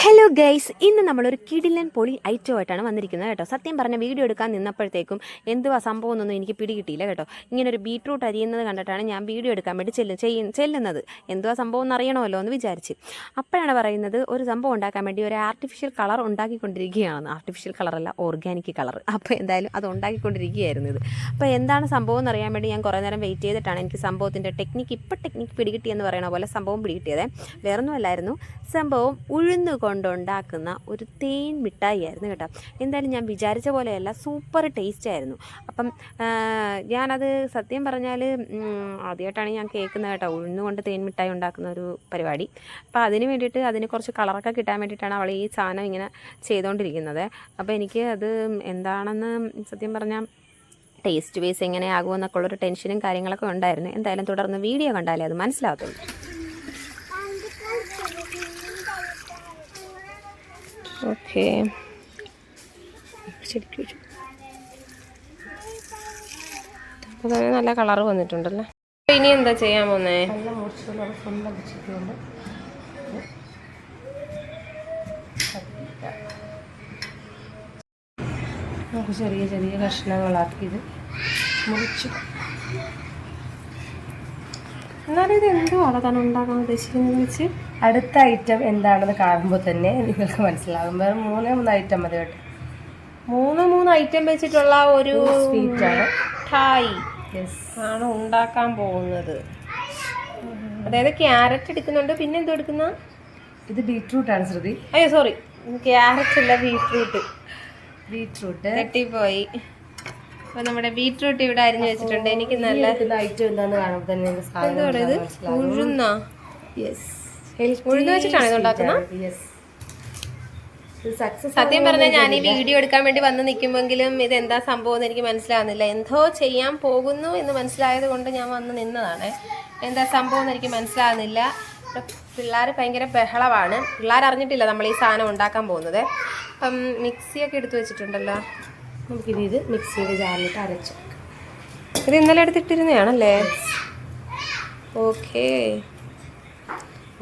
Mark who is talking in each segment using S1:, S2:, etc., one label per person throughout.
S1: Hello guys ഇന്ന് നമ്മളൊരു കിടിലൻ പൊളി ഐറ്റമായിട്ടാണ് വന്നിരിക്കുന്നത് കേട്ടോ. സത്യം പറഞ്ഞ വീഡിയോ എടുക്കാൻ നിന്നപ്പോഴത്തേക്കും എന്തുവാ സംഭവം എന്നൊന്നും എനിക്ക് പിടികിട്ടിയില്ല കേട്ടോ. ഇങ്ങനെ ഒരു ബീട്രൂട്ട് അരിയുന്നത് കണ്ടിട്ടാണ് ഞാൻ വീഡിയോ എടുക്കാൻ വേണ്ടി ചെല്ലും ചെയ്യ ചെല്ലുന്നത്. എന്തുവാ സംഭവം എന്ന് അറിയണമല്ലോ എന്ന് വിചാരിച്ച്. അപ്പോഴാണ് പറയുന്നത് ഒരു സംഭവം ഉണ്ടാക്കാൻ വേണ്ടി ഒരു ആർട്ടിഫിഷ്യൽ കളർ ഉണ്ടാക്കിക്കൊണ്ടിരിക്കുകയാണ് ആർട്ടിഫിഷ്യൽ കളറല്ല ഓർഗാനിക് കളർ അപ്പോൾ എന്തായാലും അത് ഉണ്ടാക്കിക്കൊണ്ടിരിക്കുകയായിരുന്നു ഇത്. അപ്പോൾ എന്താണ് സംഭവം എന്ന് അറിയാൻ വേണ്ടി ഞാൻ കുറേ നേരം വെയിറ്റ് ചെയ്തിട്ടാണ് എനിക്ക് സംഭവത്തിന്റെ ടെക്നിക്ക് ഇപ്പോൾ ടെക്നിക്ക് പിടികിട്ടിയെന്ന് പറയണ പോലെ സംഭവം പിടികിട്ടിയത്. വേറൊന്നുമല്ലായിരുന്നു. സംഭവം ഉഴുന്ന് കൊണ്ടുണ്ടാക്കുന്ന ഒരു തേൻ മിഠായി ആയിരുന്നു കേട്ടോ. എന്തായാലും ഞാൻ വിചാരിച്ച പോലെയല്ല സൂപ്പർ ടേസ്റ്റ് ആയിരുന്നു. അപ്പം ഞാനത് സത്യം പറഞ്ഞാൽ ആദ്യമായിട്ടാണ് ഞാൻ കേൾക്കുന്നത് കേട്ടോ. ഉഴുന്നുകൊണ്ട് തേൻ മിഠായി ഉണ്ടാക്കുന്ന ഒരു പരിപാടി. അപ്പോൾ അതിന് വേണ്ടിയിട്ട് അതിന് കുറച്ച് കളറൊക്കെ കിട്ടാൻ വേണ്ടിയിട്ടാണ് അവൾ ഈ സാധനം ഇങ്ങനെ ചെയ്തുകൊണ്ടിരിക്കുന്നത് അപ്പോൾ എനിക്ക് അത് എന്താണെന്ന് സത്യം പറഞ്ഞാൽ ടേസ്റ്റ് ബേസ് എങ്ങനെയാകുമെന്നൊക്കെ ഉള്ളൊരു ടെൻഷനും കാര്യങ്ങളൊക്കെ ഉണ്ടായിരുന്നു. എന്തായാലും തുടർന്ന് വീഡിയോ കണ്ടാലേ അത് മനസ്സിലാകത്തുള്ളൂ. ഓക്കെ
S2: തന്നെ നല്ല കളർ വന്നിട്ടുണ്ടല്ലേ? ഇനി എന്താ ചെയ്യാൻ പോന്നേ?
S3: നമുക്ക് ചെറിയ ചെറിയ കഷ്ണങ്ങളാക്കി ഇത് മുറിച്ചു.
S2: എന്നാലും ഇത് എന്തുവാണ് താൻ ഉണ്ടാക്കാൻ ഉദ്ദേശിക്കുന്നത് വെച്ച്
S3: അടുത്ത ഐറ്റം എന്താണെന്ന് കാണുമ്പോൾ തന്നെ നിങ്ങൾക്ക് മനസ്സിലാകും. വേറെ മൂന്നേ മൂന്ന് ഐറ്റം മതി കേട്ടോ.
S2: മൂന്ന് മൂന്ന് ഐറ്റം വെച്ചിട്ടുള്ള ഒരു
S3: സ്വീറ്റ് ആണ്.
S2: ഠായി. ആണ് ഉണ്ടാക്കാൻ പോകുന്നത്. അതായത് ക്യാരറ്റ് എടുക്കുന്നുണ്ട്. പിന്നെ എന്തോ എടുക്കുന്ന?
S3: ഇത് ബീട്രൂട്ട് ആണ് ശ്രുതി.
S2: അയ്യോ സോറി ക്യാരറ്റ് അല്ല ബീട്രൂട്ട്
S3: ബീട്രൂട്ട്
S2: തെറ്റിപ്പോയി അപ്പൊ നമ്മുടെ ബീട്രൂട്ട് ഇവിടെ അരിഞ്ഞു വെച്ചിട്ടുണ്ട്. എനിക്ക് നല്ല
S3: ഐറ്റം എന്താണെന്ന് കാണുമ്പോൾ തന്നെ
S2: ഉഴുന്ന.
S3: യെസ്
S2: ഉഴുന്ന് വെച്ചിട്ടാണ് ഇത് ഉണ്ടാക്കുന്നത്
S3: യെസ്
S2: സത്യം പറഞ്ഞാൽ ഞാൻ ഈ വീഡിയോ എടുക്കാൻ വേണ്ടി വന്ന് നിൽക്കുമെങ്കിലും ഇത് എന്താ സംഭവം എന്ന് എനിക്ക് മനസ്സിലാകുന്നില്ല എന്തോ ചെയ്യാൻ പോകുന്നു എന്ന് മനസ്സിലായത് കൊണ്ട് ഞാൻ വന്ന് നിന്നതാണ്. എന്താ സംഭവം എന്ന് എനിക്ക് മനസ്സിലാകുന്നില്ല പിള്ളേർ ഭയങ്കര ബഹളമാണ്. പിള്ളേർ അറിഞ്ഞിട്ടില്ല നമ്മൾ ഈ സാധനം ഉണ്ടാക്കാൻ പോകുന്നത്. അപ്പം മിക്സിയൊക്കെ എടുത്തു വെച്ചിട്ടുണ്ടല്ലോ.
S3: നമുക്കിനി ഇത് മിക്സിയുടെ ജാറിലിട്ട് അരച്ചു
S2: ഇത് ഇന്നലെ എടുത്തിട്ടിരുന്നതാണല്ലേ? ഓക്കേ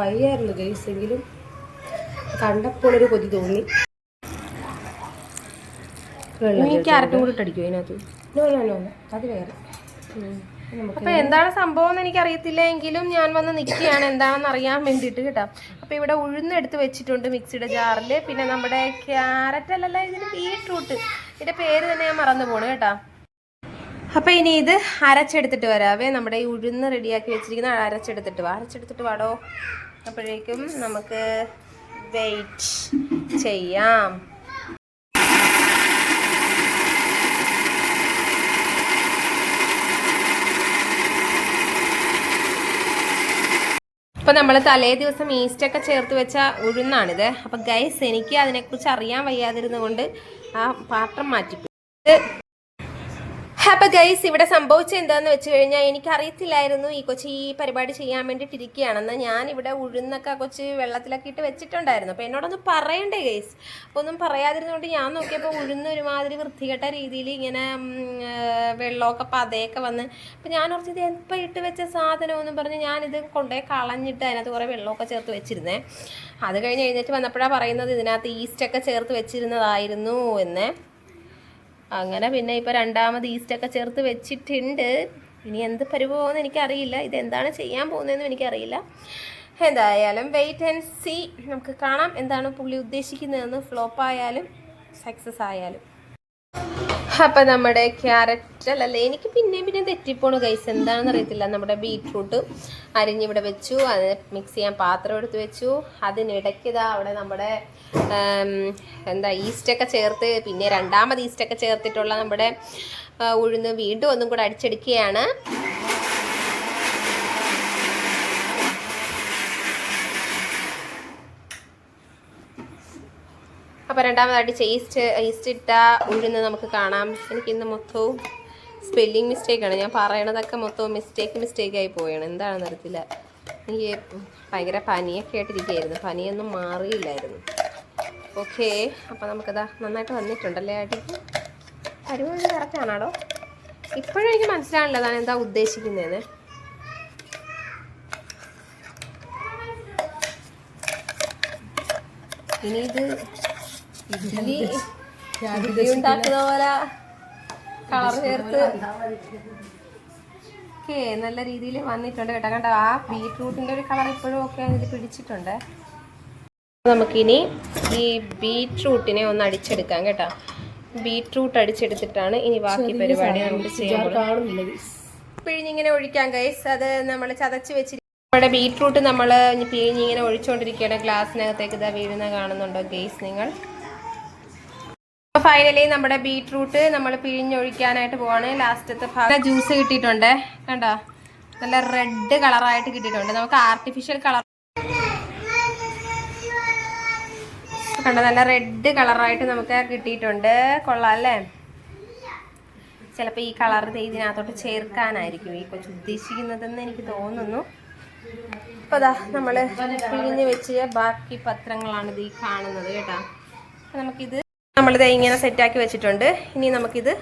S3: വയ്യായിരുന്നു ഗൈസ് എങ്കിലും കണ്ടപ്പോൾ ഒരു കൊതി തോന്നി.
S2: ക്യാരറ്റും കൂടി ഇട്ടടിക്കും അതിനകത്ത്.
S3: അത് വേറെ.
S2: അപ്പൊ എന്താണ് സംഭവം എന്ന് എനിക്ക് അറിയത്തില്ല എങ്കിലും ഞാൻ വന്ന് നിൽക്കുകയാണ്. എന്താണെന്ന് അറിയാൻ വേണ്ടിയിട്ട് കേട്ടോ. അപ്പൊ ഇവിടെ ഉഴുന്നെടുത്ത് വെച്ചിട്ടുണ്ട് മിക്സിയുടെ ജാറിൽ പിന്നെ നമ്മുടെ ക്യാരറ്റ് അല്ലല്ല ഇതിന് ബീട്രൂട്ട് ഇതിന്റെ പേര് തന്നെ ഞാൻ മറന്നു പോണു കേട്ടോ. അപ്പൊ ഇനി ഇത് അരച്ചെടുത്തിട്ട് വരാവേ. നമ്മുടെ ഈ ഉഴുന്ന് റെഡിയാക്കി വെച്ചിരിക്കുന്ന അരച്ചെടുത്തിട്ട് വാ. അരച്ചെടുത്തിട്ട് വാടോ. അപ്പോഴേക്കും നമുക്ക് വെയിറ്റ് ചെയ്യാം. അപ്പോൾ നമ്മൾ തലേ ദിവസം ഈസ്റ്റൊക്കെ ചേർത്ത് വെച്ച ഉഴുന്നാണിത്. അപ്പോൾ ഗൈസ് എനിക്ക് അതിനെക്കുറിച്ച് അറിയാൻ വയ്യാതിരുന്നുകൊണ്ട് ആ പാത്രം മാറ്റി അപ്പൊ ഗൈസ് ഇവിടെ സംഭവിച്ചത് എന്താന്ന് വെച്ച് കഴിഞ്ഞാൽ എനിക്കറിയത്തില്ലായിരുന്നു ഈ കൊച്ചി ഈ പരിപാടി ചെയ്യാൻ വേണ്ടിയിട്ട് ഇരിക്കുകയാണെന്ന് ഞാൻ ഇവിടെ ഉഴുന്നൊക്കെ കൊച്ച് വെള്ളത്തിലൊക്കെ ഇട്ട് വെച്ചിട്ടുണ്ടായിരുന്നു. അപ്പൊ എന്നോടൊന്ന് പറയണ്ടേ ഗൈസ് ഒന്നും പറയാതിരുന്നുകൊണ്ട് ഞാൻ നോക്കിയപ്പോൾ ഉഴുന്ന് ഒരുമാതിരി വൃത്തികെട്ട രീതിയിൽ ഇങ്ങനെ വെള്ളമൊക്കെ പതയൊക്കെ വന്ന്. അപ്പോൾ ഞാൻ കുറച്ച് ഇത് എപ്പോൾ ഇട്ട് വെച്ച സാധനമെന്നും പറഞ്ഞ് ഞാനിത് കൊണ്ടുപോയി കളഞ്ഞിട്ട് അതിനകത്ത് കുറേ വെള്ളമൊക്കെ ചേർത്ത് വെച്ചിരുന്നേ. അത് കഴിഞ്ഞ് എഴുന്നേറ്റ് വന്നപ്പോഴാണ് പറയുന്നത് ഇതിനകത്ത് ഈസ്റ്റൊക്കെ ചേർത്ത് വെച്ചിരുന്നതായിരുന്നു എന്ന്. അങ്ങനെ പിന്നെ ഇപ്പോൾ രണ്ടാമത് ഈസ്റ്റൊക്കെ ചേർത്ത് വെച്ചിട്ടുണ്ട്. ഇനി എന്ത് പരിഭവമെന്ന് എനിക്കറിയില്ല. ഇത് എന്താണ് ചെയ്യാൻ പോകുന്നതെന്നും എനിക്കറിയില്ല. എന്തായാലും വെയിറ്റ് ആൻഡ് സി നമുക്ക് കാണാം എന്താണ് പുള്ളി ഉദ്ദേശിക്കുന്നതെന്ന്. ഫ്ലോപ്പ് ആയാലും സക്സസ് ആയാലും. അപ്പം നമ്മുടെ ക്യാരറ്റ് അല്ലല്ലേ? എനിക്ക് പിന്നെയും പിന്നെ തെറ്റിപ്പോണു ഗൈസ് എന്താണെന്ന് അറിയത്തില്ല. നമ്മുടെ ബീട്രൂട്ട് അരിഞ്ഞിവിടെ വെച്ചു. അത് മിക്സ് ചെയ്യാൻ പാത്രം എടുത്ത് വെച്ചു. അതിനിടയ്ക്ക് ഇതാ അവിടെ നമ്മുടെ എന്താ ഈസ്റ്റൊക്കെ ചേർത്ത് പിന്നെ രണ്ടാമത് ഈസ്റ്റൊക്കെ ചേർത്തിട്ടുള്ള നമ്മുടെ ഉഴുന്ന് വീണ്ടും ഒന്നും കൂടെ അടിച്ചെടുക്കുകയാണ്. അപ്പോൾ രണ്ടാമതായിട്ട് ഈസ്റ്റ് ഈസ്റ്റ് ഇട്ട ഉഴുന്ന് നമുക്ക് കാണാം. എനിക്ക് ഇന്ന് മൊത്തവും സ്പെല്ലിംഗ് മിസ്റ്റേക്കാണ് ഞാൻ പറയണതൊക്കെ മൊത്തവും മിസ്റ്റേക്ക് മിസ്റ്റേക്കായി പോവുകയാണ് എന്താണെന്ന് അറിയത്തില്ല. എനിക്ക് ഭയങ്കര പനിയൊക്കെ ആയിട്ടിരിക്കുകയായിരുന്നു. പനിയൊന്നും മാറിയില്ലായിരുന്നു. ഓക്കെ അപ്പോൾ നമുക്കതാ നന്നായിട്ട് വന്നിട്ടുണ്ടല്ലേ ആയിട്ട് പരിപാടി കറക്റ്റാണോ ഇപ്പോഴും എനിക്ക് മനസ്സിലാവില്ല താൻ എന്താ ഉദ്ദേശിക്കുന്നതെന്ന്. ഇനി ഇത് ഇഡ്ഡലി ഇഡ്ഡലി ഉണ്ടാക്കുന്ന പോലെ കളർ ചേർത്ത് ഓക്കെ നല്ല രീതിയിൽ വന്നിട്ടുണ്ട് കേട്ടോ. കണ്ടോ ആ ബീട്രൂട്ടിന്റെ ഒരു കളർ ഇപ്പോഴും ഒക്കെ അതിൽ പിടിച്ചിട്ടുണ്ട്. നമുക്കിനി ഈ ബീട്രൂട്ടിനെ ഒന്ന് അടിച്ചെടുക്കാം കേട്ടോ. ബീട്രൂട്ട് അടിച്ചെടുത്തിട്ടാണ് ഇനി ബാക്കി പരിപാടി നമുക്ക് ചെയ്യാൻ പിഴിഞ്ഞിങ്ങനെ ഒഴിക്കാം ഗൈസ് അത് നമ്മൾ ചതച്ച് വെച്ചിരിക്കും നമ്മുടെ ബീട്രൂട്ട് നമ്മൾ പിഴിഞ്ഞിങ്ങനെ ഒഴിച്ചുകൊണ്ടിരിക്കുകയാണ് ഗ്ലാസ്സിനകത്തേക്ക് ഇതാ വീഴുന്ന കാണുന്നുണ്ടോ ഗൈസ് നിങ്ങൾ? ഫൈനലി നമ്മുടെ ബീട്രൂട്ട് നമ്മൾ പിഴിഞ്ഞൊഴിക്കാനായിട്ട് പോവാണ്. ലാസ്റ്റത്തെ ഭാഗം ജ്യൂസ് കിട്ടിയിട്ടുണ്ട്. കണ്ടോ? നല്ല റെഡ് കളറായിട്ട് കിട്ടിയിട്ടുണ്ട്. നമുക്ക് ആർട്ടിഫിഷ്യൽ കളർ കണ്ടോ? നല്ല റെഡ് കളറായിട്ട് നമുക്ക് കിട്ടിയിട്ടുണ്ട്. കൊള്ളാം അല്ലേ? ചിലപ്പോൾ ഈ കളർ ഇതിനകത്തോട്ട് ചേർക്കാനായിരിക്കും. ഈ കൊച്ചു ഉദ്ദേശിക്കുന്നതെന്ന് എനിക്ക് തോന്നുന്നു. അപ്പോൾ അതാ നമ്മൾ പിഴിഞ്ഞ് വെച്ച് ബാക്കി പത്രങ്ങളാണ് ഇത് ഈ കാണുന്നത് കേട്ടോ. നമുക്കിത് നമ്മളിത് ഇങ്ങനെ സെറ്റാക്കി വെച്ചിട്ടുണ്ട്. ഇനി നമുക്കിത്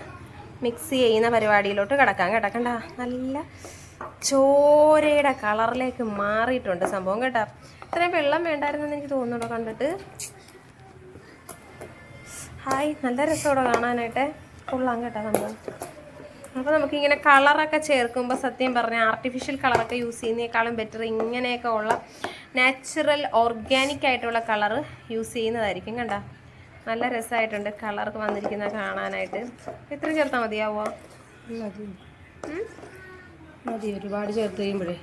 S2: മിക്സ് ചെയ്യുന്ന പരിപാടിയിലോട്ട് കിടക്കാം കേട്ടോ. കണ്ട നല്ല ചോരയുടെ കളറിലേക്ക് മാറിയിട്ടുണ്ട് സംഭവം കേട്ടോ. ഇത്രയും വെള്ളം വേണ്ടായിരുന്നെന്ന് എനിക്ക് തോന്നുന്നുണ്ടോ കണ്ടിട്ട്? ഹായ് നല്ല രസമോടെ കാണാനായിട്ട്. കൊള്ളാം കേട്ടോ സംഭവം. അപ്പോൾ നമുക്കിങ്ങനെ കളറൊക്കെ ചേർക്കുമ്പോൾ സത്യം പറഞ്ഞാൽ ആർട്ടിഫിഷ്യൽ കളറൊക്കെ യൂസ് ചെയ്യുന്നതിനേക്കാളും ബെറ്റർ ഇങ്ങനെയൊക്കെ ഉള്ള നാച്ചുറൽ ഓർഗാനിക് ആയിട്ടുള്ള കളറ് യൂസ് ചെയ്യുന്നതായിരിക്കും കണ്ട. നല്ല രസമായിട്ടുണ്ട് കളർക്ക് വന്നിരിക്കുന്ന കാണാനായിട്ട്. എത്ര ചേർത്താൽ മതിയാവോ?
S3: മതി ഒരുപാട് ചേർത്ത് കഴിയുമ്പോഴേ.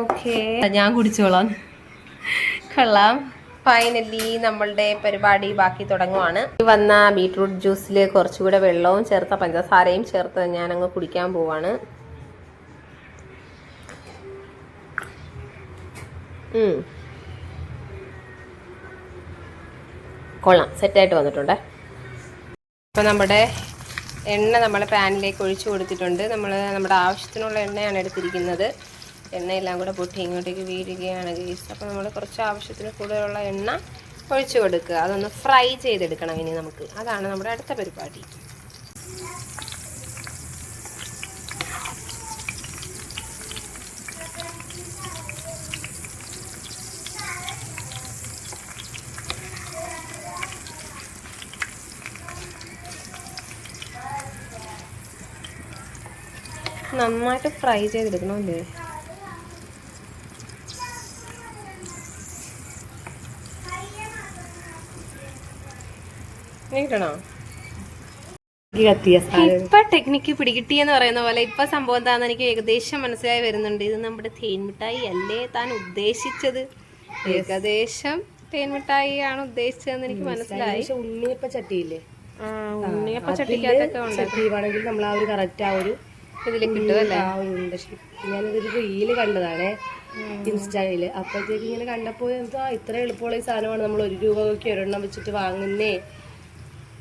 S2: ഓക്കെ. ഞാൻ കുടിച്ചോളാം. കൊള്ളാം. ഫൈനലി നമ്മളുടെ പരിപാടി ബാക്കി തുടങ്ങുവാണ്. വന്ന ബീട്രൂട്ട് ജ്യൂസിൽ കുറച്ചുകൂടെ വെള്ളവും ചേർത്ത പഞ്ചസാരയും ചേർത്ത് ഞാനങ്ങ് അങ്ങ് കുടിക്കാൻ പോവാണ്. ഉം. കൊള്ളാം. സെറ്റായിട്ട് വന്നിട്ടുണ്ട്. അപ്പോൾ നമ്മുടെ എണ്ണ നമ്മൾ പാനിലേക്ക് ഒഴിച്ചു കൊടുത്തിട്ടുണ്ട്. നമ്മൾ നമ്മുടെ ആവശ്യത്തിനുള്ള എണ്ണയാണ് എടുത്തിരിക്കുന്നത്. എണ്ണയെല്ലാം കൂടെ പൊട്ടി ഇങ്ങോട്ടേക്ക് വീഴുകയാണ് ഗീസ് അപ്പോൾ നമ്മൾ കുറച്ച് ആവശ്യത്തിന് കൂടുതലുള്ള എണ്ണ ഒഴിച്ചു കൊടുക്കുക. അതൊന്ന് ഫ്രൈ ചെയ്തെടുക്കണം ഇനി നമുക്ക്. അതാണ് നമ്മുടെ അടുത്ത പരിപാടി. നന്നായിട്ട് ഫ്രൈ കിട്ടണോ?
S3: കത്തിയ സാധനം.
S2: ഇപ്പൊ ടെക്നിക്ക് പിടികിട്ടി എന്ന് പറയുന്ന പോലെ ഇപ്പൊ സംഭവം എന്താണെന്ന് എനിക്ക് ഏകദേശം മനസ്സിലായി വരുന്നുണ്ട്. ഇത് നമ്മുടെ തേൻമിഠായി അല്ലേ താൻ ഉദ്ദേശിച്ചത്? ഏകദേശം തേൻമിഠായി ആണ് ഉദ്ദേശിച്ചതെന്ന് എനിക്ക് മനസ്സിലായി.
S3: ഉണ്ണിയപ്പ ചട്ടിയില്ലേ
S2: ഉണ്ണിയപ്പ ചട്ടിക്കകത്തൊക്കെ ഉണ്ട്
S3: നമ്മൾ ആ ഒരു കറക്റ്റ് ആ ഒരു
S2: ഇതിൽ കിട്ടുമല്ലേ
S3: ഉണ്ട. shape. ഞാനതൊരു റീൽ കണ്ടതാണേ ഇൻസ്റ്റയിൽ. അപ്പോഴത്തേക്ക് ഇങ്ങനെ കണ്ടപ്പോ എന്താ ഇത്ര എളുപ്പമുള്ള ഈ സാധനമാണ്. നമ്മൾ ഒരു രൂപ നോക്കി ഒരെണ്ണം വെച്ചിട്ട് വാങ്ങുന്നേ.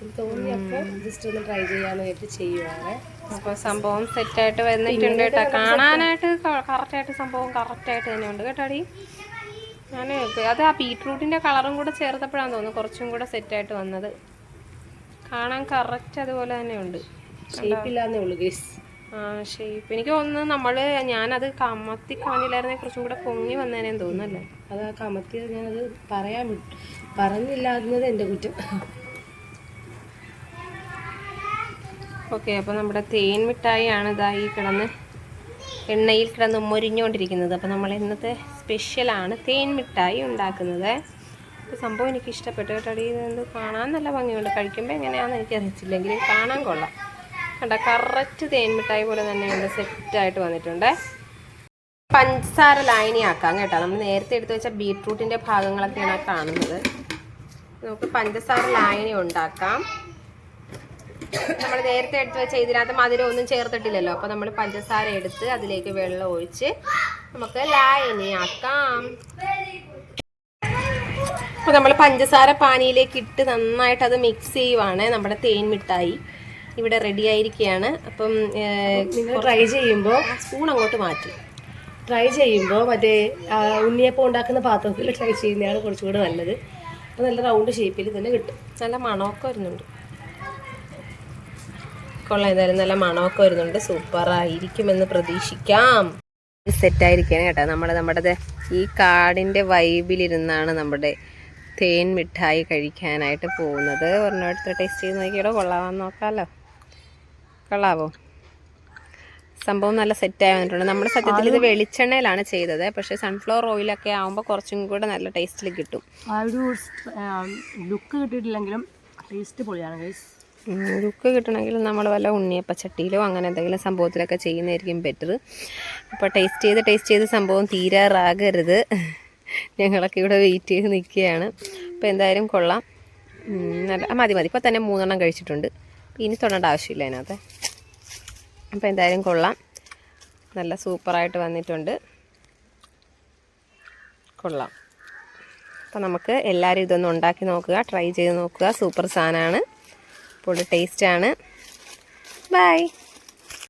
S3: എന്ന് തോന്നി. അപ്പൊ ജസ്റ്റ് ഒന്ന് ട്രൈ ചെയ്യാന്ന് ചെയ്യുവാണ്.
S2: അപ്പൊ സംഭവം സെറ്റായിട്ട് വന്നിട്ടുണ്ട് കേട്ടോ. കാണാനായിട്ട് കറക്റ്റായിട്ട് സംഭവം കറക്റ്റായിട്ട് തന്നെ ഉണ്ട് കേട്ടോടി ഞാൻ അത് ആ ബീട്രൂട്ടിന്റെ കളറും കൂടെ ചേർത്തപ്പോഴാന്ന് തോന്നുന്നു കുറച്ചും കൂടെ സെറ്റായിട്ട് വന്നത്. കാണാൻ കറക്റ്റ് അതുപോലെ തന്നെ ഉണ്ട്
S3: ഷേപ്പില്ലാന്നേ ഉള്ളൂ ഗേസ്
S2: ഷേപ്പ് എനിക്ക് തോന്നുന്നു നമ്മൾ ഞാനത് കമത്തി കാണില്ലായിരുന്നെ കുറച്ചും കൂടെ പൊങ്ങി വന്നേനെ തോന്നുന്നല്ലേ?
S3: അത് ആ കമത്തി ഞാനത് പറയാൻ വിട്ടു പറഞ്ഞില്ലായിരുന്നത് എന്റെ കുറ്റം.
S2: ഓക്കെ അപ്പോൾ നമ്മുടെ തേൻ മിഠായിയാണ് ഇതായി ഈ കിടന്ന് എണ്ണയിൽ കിടന്ന് മൊരിഞ്ഞുകൊണ്ടിരിക്കുന്നത് അപ്പോൾ നമ്മൾ ഇന്നത്തെ സ്പെഷ്യലാണ് തേൻ മിഠായി ഉണ്ടാക്കുന്നത്. അപ്പോൾ സംഭവം എനിക്ക് ഇഷ്ടപ്പെട്ടു കേട്ടോ. ഇത് എന്ത് കാണാൻ നല്ല ഭംഗിയുണ്ട്. കഴിക്കുമ്പോൾ എങ്ങനെയാണെന്ന് എനിക്ക് അറിയത്തില്ലെങ്കിലും കാണാൻ കൊള്ളാം. കണ്ട കറക്റ്റ് തേൻ മിഠായി പോലെ തന്നെയുണ്ട് സെറ്റായിട്ട് വന്നിട്ടുണ്ട്. പഞ്ചസാര ലായനിയാക്കാം കേട്ടോ. നമ്മൾ നേരത്തെ എടുത്തു വെച്ച ബീട്രൂട്ടിന്റെ ഭാഗങ്ങളൊക്കെയാണ് കാണുന്നത്. നമുക്ക് പഞ്ചസാര ലായനി ഉണ്ടാക്കാം. നമ്മൾ നേരത്തെ എടുത്ത് വെച്ച ഇതിനകത്ത് മധുരം ഒന്നും ചേർത്തിട്ടില്ലല്ലോ. അപ്പോൾ നമ്മൾ പഞ്ചസാര എടുത്ത് അതിലേക്ക് വെള്ളം ഒഴിച്ച് നമുക്ക് ലായനിയാക്കാം. അപ്പോൾ നമ്മൾ പഞ്ചസാര പാനിയിലേക്ക് ഇട്ട് നന്നായിട്ട് അത് മിക്സ് ചെയ്യുവാണ് നമ്മുടെ തേൻ മിഠായി. ഇവിടെ റെഡി ആയിരിക്കുകയാണ്. അപ്പം
S3: നിങ്ങൾ ട്രൈ ചെയ്യുമ്പോൾ
S2: സ്പൂൺ അങ്ങോട്ട് മാറ്റി.
S3: ട്രൈ ചെയ്യുമ്പോൾ മറ്റേ ഉണ്ണിയപ്പം ഉണ്ടാക്കുന്ന പാത്രത്തിൽ ട്രൈ ചെയ്യുന്നതാണ് കുറച്ചുകൂടെ നല്ലത്. അപ്പോൾ നല്ല റൗണ്ട് ഷേപ്പിൽ തന്നെ കിട്ടും.
S2: നല്ല മണമൊക്കെ വരുന്നുണ്ട്. കൊള്ളാം എന്തായാലും നല്ല മണമൊക്കെ വരുന്നുണ്ട്. സൂപ്പറായിരിക്കുമെന്ന് പ്രതീക്ഷിക്കാം. സെറ്റായിരിക്കണം കേട്ടോ. നമ്മൾ നമ്മുടെ ഈ കാടിന്റെ വൈബിലിരുന്നാണ് നമ്മുടെ തേൻ മിഠായി കഴിക്കാനായിട്ട് പോകുന്നത്. ഒരെണ്ണം എടുത്ത് ടേസ്റ്റ് ചെയ്ത് നോക്കിയാലോ? കൊള്ളാമെന്ന് നോക്കാമല്ലോ കൊള്ളാവോ? സംഭവം നല്ല സെറ്റ് ആയി വന്നിട്ടുണ്ട്. നമ്മൾ സത്യത്തിൽ ഇത് വെളിച്ചെണ്ണയിലാണ് ചെയ്തത്. പക്ഷെ സൺഫ്ലവർ ഓയിലൊക്കെ ആകുമ്പോൾ കുറച്ചും കൂടെ നല്ല ടേസ്റ്റിൽ കിട്ടും.
S3: ആ ഒരു ലുക്ക് കിട്ടിയിട്ടില്ലെങ്കിലും ടേസ്റ്റ് പൊളിയാണ് ഗൈസ്
S2: ലുക്ക് കിട്ടണമെങ്കിൽ നമ്മൾ വല്ല ഉണ്ണിയപ്പ ചട്ടിയിലോ അങ്ങനെ എന്തെങ്കിലും സംഭവത്തിലൊക്കെ ചെയ്യുന്നതായിരിക്കും ബെറ്റർ അപ്പോൾ ടേസ്റ്റ് ചെയ്ത് ടേസ്റ്റ് ചെയ്ത് സംഭവം തീരാറാകരുത്. ഞങ്ങളൊക്കെ ഇവിടെ വെയിറ്റ് ചെയ്ത് നിൽക്കുകയാണ്. അപ്പോൾ എന്തായാലും കൊള്ളാം. നല്ല മതി മതി. ഇപ്പോൾ തന്നെ മൂന്നെണ്ണം കഴിച്ചിട്ടുണ്ട്. ഇനി തൊടേണ്ട ആവശ്യമില്ല അതിനകത്ത്. അപ്പോൾ എന്തായാലും കൊള്ളാം. നല്ല സൂപ്പറായിട്ട് വന്നിട്ടുണ്ട്. കൊള്ളാം. അപ്പോൾ നമുക്ക് എല്ലാവരും ഇതൊന്ന് ഉണ്ടാക്കി നോക്കുക ട്രൈ ചെയ്ത് നോക്കുക. സൂപ്പർ സാധനമാണ്. പൊടി ടേസ്റ്റാണ് ബൈ